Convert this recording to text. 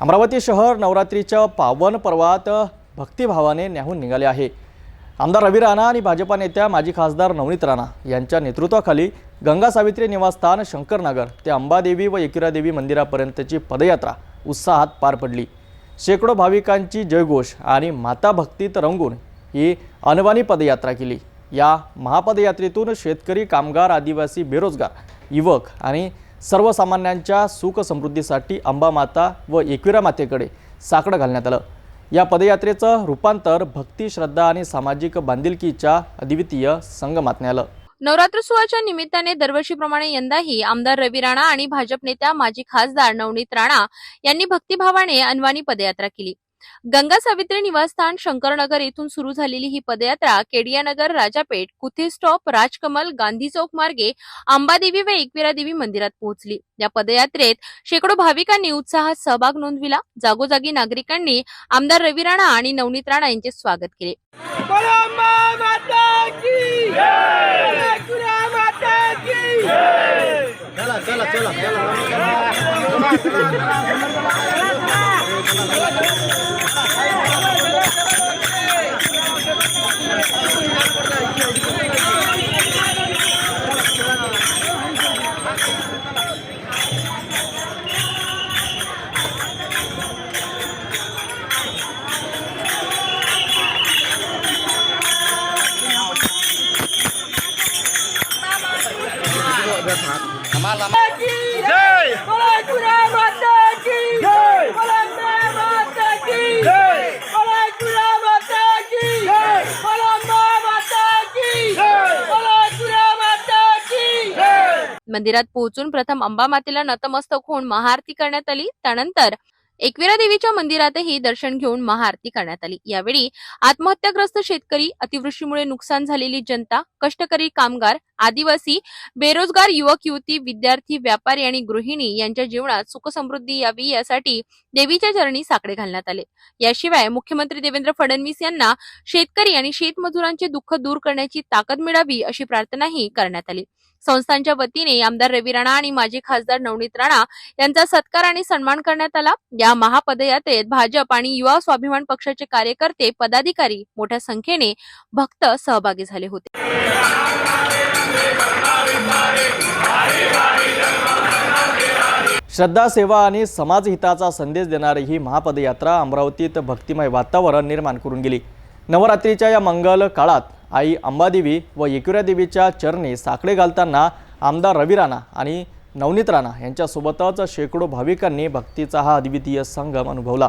अमरावती शहर नवरात्रीच्या पावन पर्वात भक्तिभावाने न्याहून निघाले आहे. आमदार रवी राणा आणि भाजपा नेत्या माजी खासदार नवनीत राणा यांच्या नेतृत्वाखाली गंगा सावित्री निवासस्थान शंकरनगर ते अंबादेवी व एकविरादेवी मंदिरापर्यंतची पदयात्रा उत्साहात पार पडली. शेकडो भाविकांची जयघोष आणि माता भक्तीत रंगून ही अनवानी पदयात्रा केली. या महापदयात्रेतून शेतकरी कामगार आदिवासी बेरोजगार युवक आणि सर्वसामान्यांच्या सुख समृद्धीसाठी व एकविरा मातेकडे साकडं घालण्यात आलं. या पदयात्रेचं रूपांतर भक्ती श्रद्धा आणि सामाजिक बांधिलकीच्या अद्वितीय संगमात आलं. नवरात्रोत्सवाच्या निमित्ताने दरवर्षीप्रमाणे यंदाही आमदार रवी राणा आणि भाजप नेत्या माजी खासदार नवनीत राणा यांनी भक्तिभावाने अनवाणी पदयात्रा केली. गंगा सावित्री निवासस्थान शंकरनगर येथून सुरू झालेली ही पदयात्रा केडियानगर राजापेठ कुथे स्टॉप राजकमल गांधी चौक मार्गे अंबादेवी व एकविरा देवी मंदिरात पोहोचली. या पदयात्रेत शेकडो भाविकांनी उत्साहात सहभाग नोंदविला. जागोजागी नागरिकांनी आमदार रवी राणा आणि नवनीत राणा यांचे स्वागत केले. चला चला चला. मंदिरात पोहोचून प्रथम अंबा मातेला नतमस्तक होऊन महाआरती करण्यात आली. त्यानंतर एकविरा देवीच्या मंदिरातही दर्शन घेऊन महाआरती करण्यात आली. यावेळी आत्महत्याग्रस्त शेतकरी अतिवृष्टीमुळे नुकसान झालेली जनता कष्टकरी कामगार आदिवासी बेरोजगार युवक युवती विद्यार्थी व्यापारी आणि गृहिणी यांच्या जीवनात सुखसमृद्धी यावी यासाठी देवीच्या चरणी साकडे घालण्यात आले. याशिवाय मुख्यमंत्री देवेंद्र फडणवीस यांना शेतकरी आणि शेतमजुरांचे दुःख दूर करण्याची ताकद मिळावी अशी प्रार्थनाही करण्यात आली. संस्थांच्या वतीने आमदार रवी राणा आणि माजी खासदार नवनीत राणा यांचा सत्कार आणि सन्मान करण्यात आला. या महापदयात्रेत भाजप आणि युवा स्वाभिमान पक्षाचे कार्यकर्ते पदाधिकारी मोठ्या संख्येने भक्त सहभागी झाले होते. श्रद्धा सेवा आणि समाजहिताचा संदेश देणारी ही महापदयात्रा अमरावतीत भक्तिमय वातावरण निर्माण करून गेली. नवरात्रीच्या या मंगल काळात आई अंबादेवी व एकुऱ्या देवीच्या चरणी साखळे घालताना आमदार रवी राणा आणि नवनीत राणा यांच्यासोबतच शेकडो भाविकांनी भक्तीचा हा अद्वितीय संगम अनुभवला.